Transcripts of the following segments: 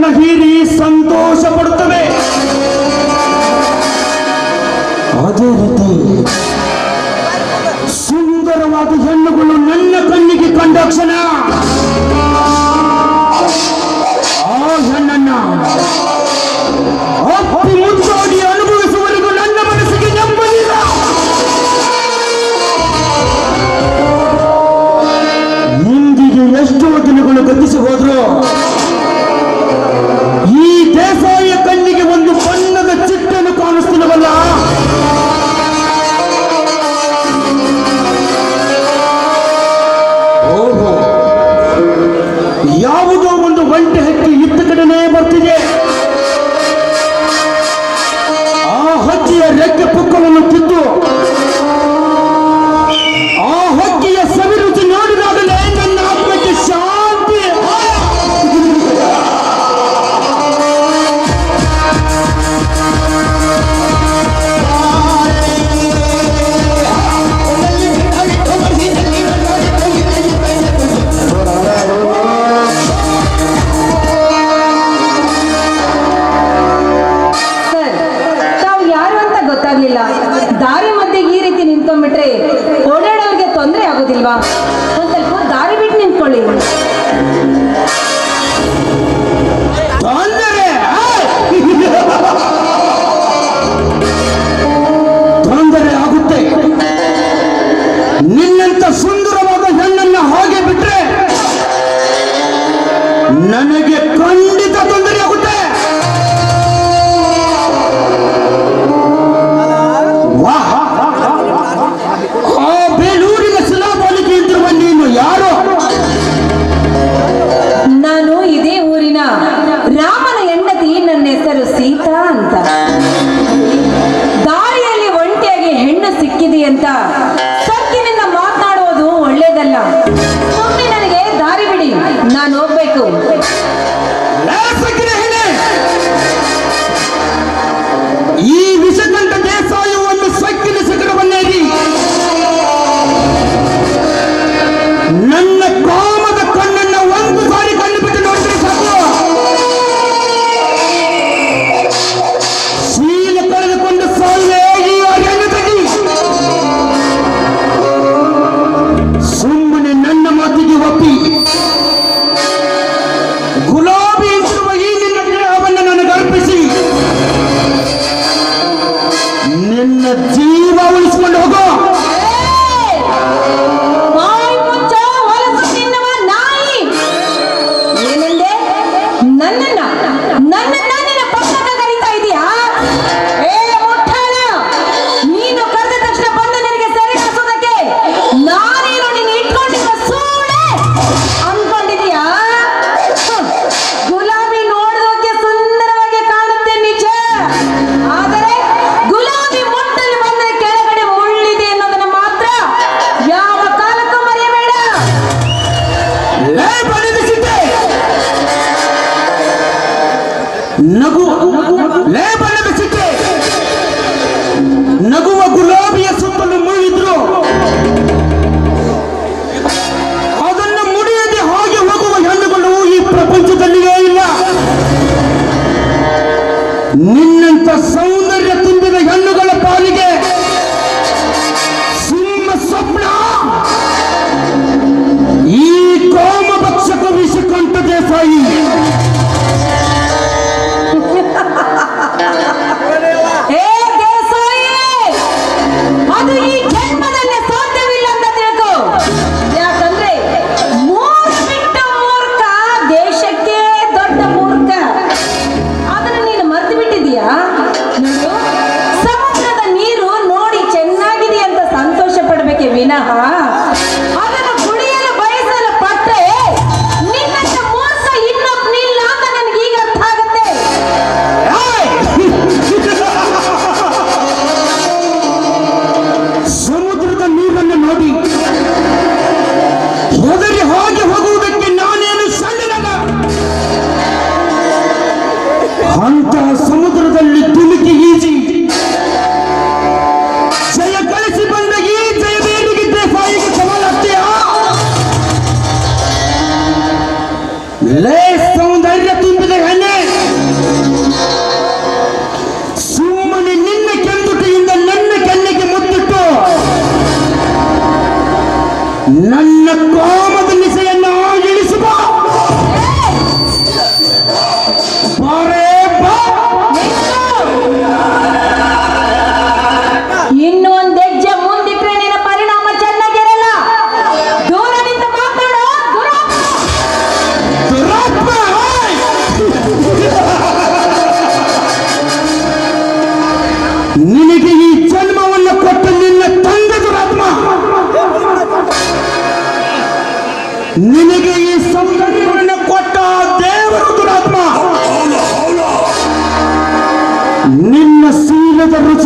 ಕಣ್ಣೀರನ್ನು ಹೀರಿ ಸಂತೋಷ ಪಡುತ್ತವೆ. ಅದೇ ರೀತಿ ಸುಂದರವಾದ ಹೆಣ್ಣುಗಳು ನನ್ನ ಕಣ್ಣಿಗೆ ಕಂಡಕ್ಷಣ. 감사합니다. ಜೀವ ಉಳಿಸಿಕೊಂಡು ಹೋಗೋ যারা সমুদ্র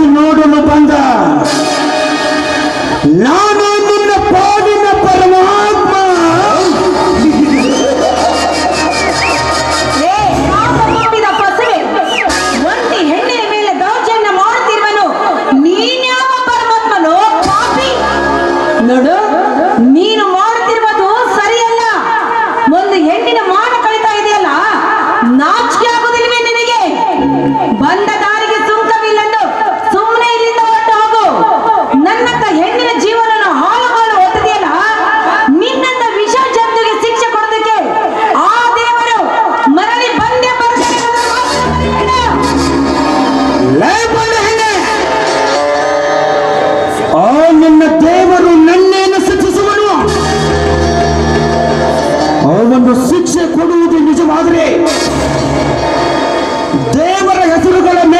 ನೋಡಲು ಬಂದ. ನಾ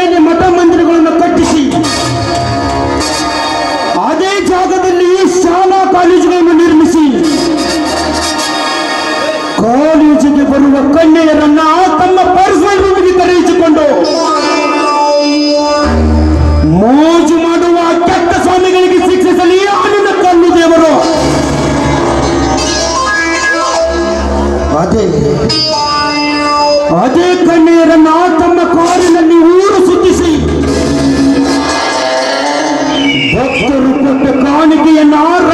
ಶಾಲೆಯಲ್ಲಿ ಮಠ ಮಂದಿರಗಳನ್ನು ಕಟ್ಟಿಸಿ. ಅದೇ ಜಾಗದಲ್ಲಿ ಶಾಲಾ ಕಾಲೇಜುಗಳನ್ನು ನಿರ್ಮಿಸಿ. ಕಾಲೇಜಿಗೆ ಬರುವ ಕನ್ಯೆಯರನ್ನ ತಮ್ಮ ಪರ್ಸನಲ್ ರೂಮಿಗೆ ಕರೆಯಿಸಿಕೊಂಡು ಮೋಜು ಮಾಡುವ ಕೆಟ್ಟ ಸ್ವಾಮಿಗಳಿಗೆ ಶಿಕ್ಷಿಸಲಿ ಆನಂದ ಕಲ್ಲು ದೇವರು. ಅದೇ ಅದೇ ಕನ್ಯೆಯರನ್ನ ತಮ್ಮ ಕಾರಿನ அவனுக்கு என் ஆறு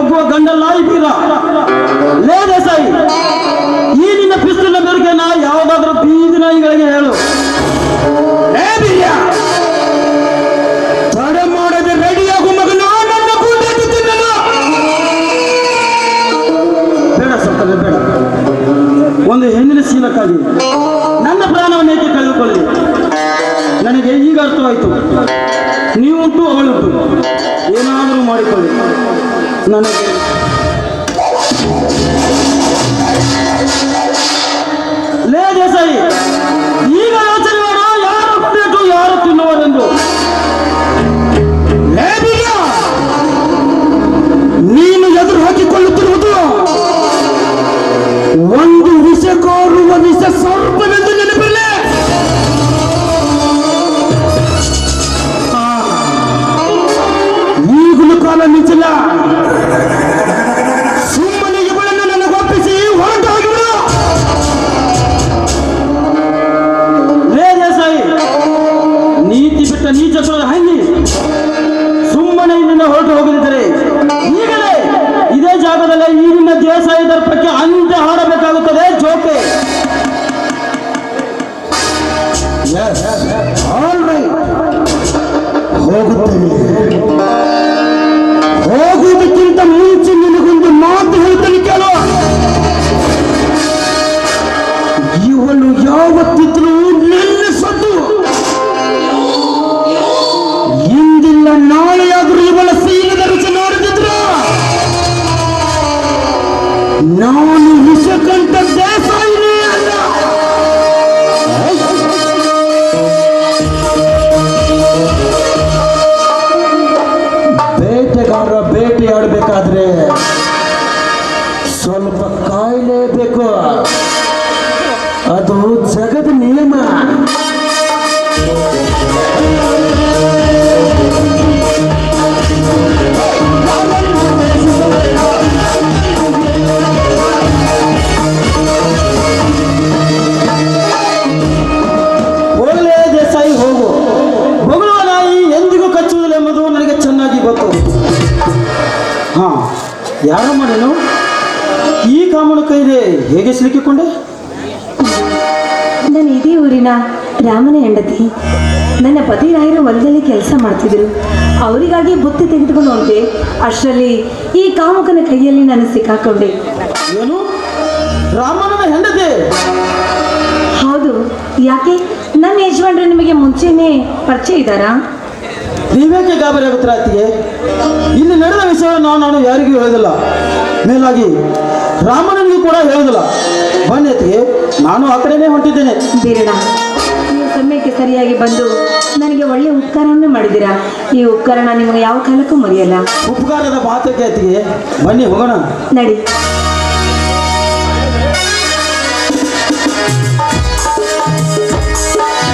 ಒಬ್ಬ ಗಂಡಲ್ಲ ಇದ್ದೀರ ಲೇ ದೇಸಾಯಿ ಈ ನಿನ್ನ ಪಿಸ್ತೂಲ ಮೇರೆಗೆ ನಾ ಯಾವುದಾದ್ರೂ ಬೀದಿ ನಾಯಿಗಳಿಗೆ ಹೇಳು. ಒಂದು ಹೆಣ್ಣಿನ ಸೀಲಕ್ಕಾಗಿ ನನ್ನ ಪ್ರಾಣವನ್ನು ಏಕೆ ಕಳೆದುಕೊಳ್ಳಿ ನನಗೆ ಈಗ ಅರ್ಥವಾಯಿತು. ನೀವುಂಟು ಅವಳುಂಟು. ಏನಾದರೂ ಮಾಡಿಕೊಳ್ಳಿ. ನನಗೆ ಲೇ ದೇಸಾಯಿ ಈಗ ಯೋಚನೆ ಮಾಡ ಯಾರು ಬೇಕು ಯಾರು ತಿನ್ನುವರೆಂದು ನೀನು ಎದುರು ಹಾಕಿಕೊಳ್ಳುತ್ತಿರುವುದು ಒಂದು ವಿಷ ಕೋರುವ ವಿಷ ಸ್ವರ್ಪವೆಂದು ನೆನಪಿರಲೇ ಈಗಲೂ ಕಾಲ ನಿಜಲ ನಾನು ಯಾರಮ್ಮ ಮಾಡೇನು ಈ ಕಾಮನ ಕೈದೆ ಹೇಗೆ ಸಿಲುಕಿಕೊಂಡೆ? ನಾನು ಇದೇ ಊರಿನ ರಾಮನ ಹೆಂಡತಿ. ನನ್ನ ಪತಿ ರಾಯರು ಹೊಲದಲ್ಲಿ ಕೆಲಸ ಮಾಡ್ತಿದ್ರು. ಅವರಿಗಾಗಿ ಬುತ್ತಿ ತೆಗೆದುಕೊಂಡು ಹೋದೆ. ಅಷ್ಟರಲ್ಲಿ ಈ ಕಾಮುಕನ ಕೈಯಲ್ಲಿ ನಾನು ಸಿಕ್ಕಾಕೊಂಡೆ. ಏನು? ರಾಮನ ಹೆಂಡತಿ? ಹೌದು. ಯಾಕೆ? ನನ್ನ ಯಜಮಾನ್ರು ನಿಮಗೆ ಮುಂಚೆನೇ ಪರಿಚಯ ಇದ್ದಾರಾ? ನೀವೇಕೆ ಗಾಬರಿ ಆಗುತ್ತೀರ ಅತ್ತಿಗೆ? ಇಲ್ಲಿ ನಡೆದ ವಿಷಯವನ್ನು ನಾನು ನಾನು ಯಾರಿಗೂ ಹೇಳೋದಿಲ್ಲ. ಮೇಲಾಗಿ ರಾಮನಿಗೂ ಕೂಡ ಹೇಳೋದಿಲ್ಲ. ಬನ್ನಿ ಅತ್ತಿಗೆ ನಾನು ಆ ಕಡೆನೇ ಹೊಂಟಿದ್ದೇನೆ. ನೀವು ಸಮಯಕ್ಕೆ ಸರಿಯಾಗಿ ಬಂದು ನನಗೆ ಒಳ್ಳೆ ಉಪಕಾರವನ್ನು ಮಾಡಿದ್ದೀರಾ? ಈ ಉಪಕಾರ ನಾನು ನಿಮಗೆ ಯಾವ ಕಾಲಕ್ಕೂ ಮರೆಯಲ್ಲ. ಉಪಕಾರದ ಮಾತಕ್ಕೆ ಅತ್ತಿಗೆ. ಬನ್ನಿ ಹೋಗೋಣ. ನಡಿ.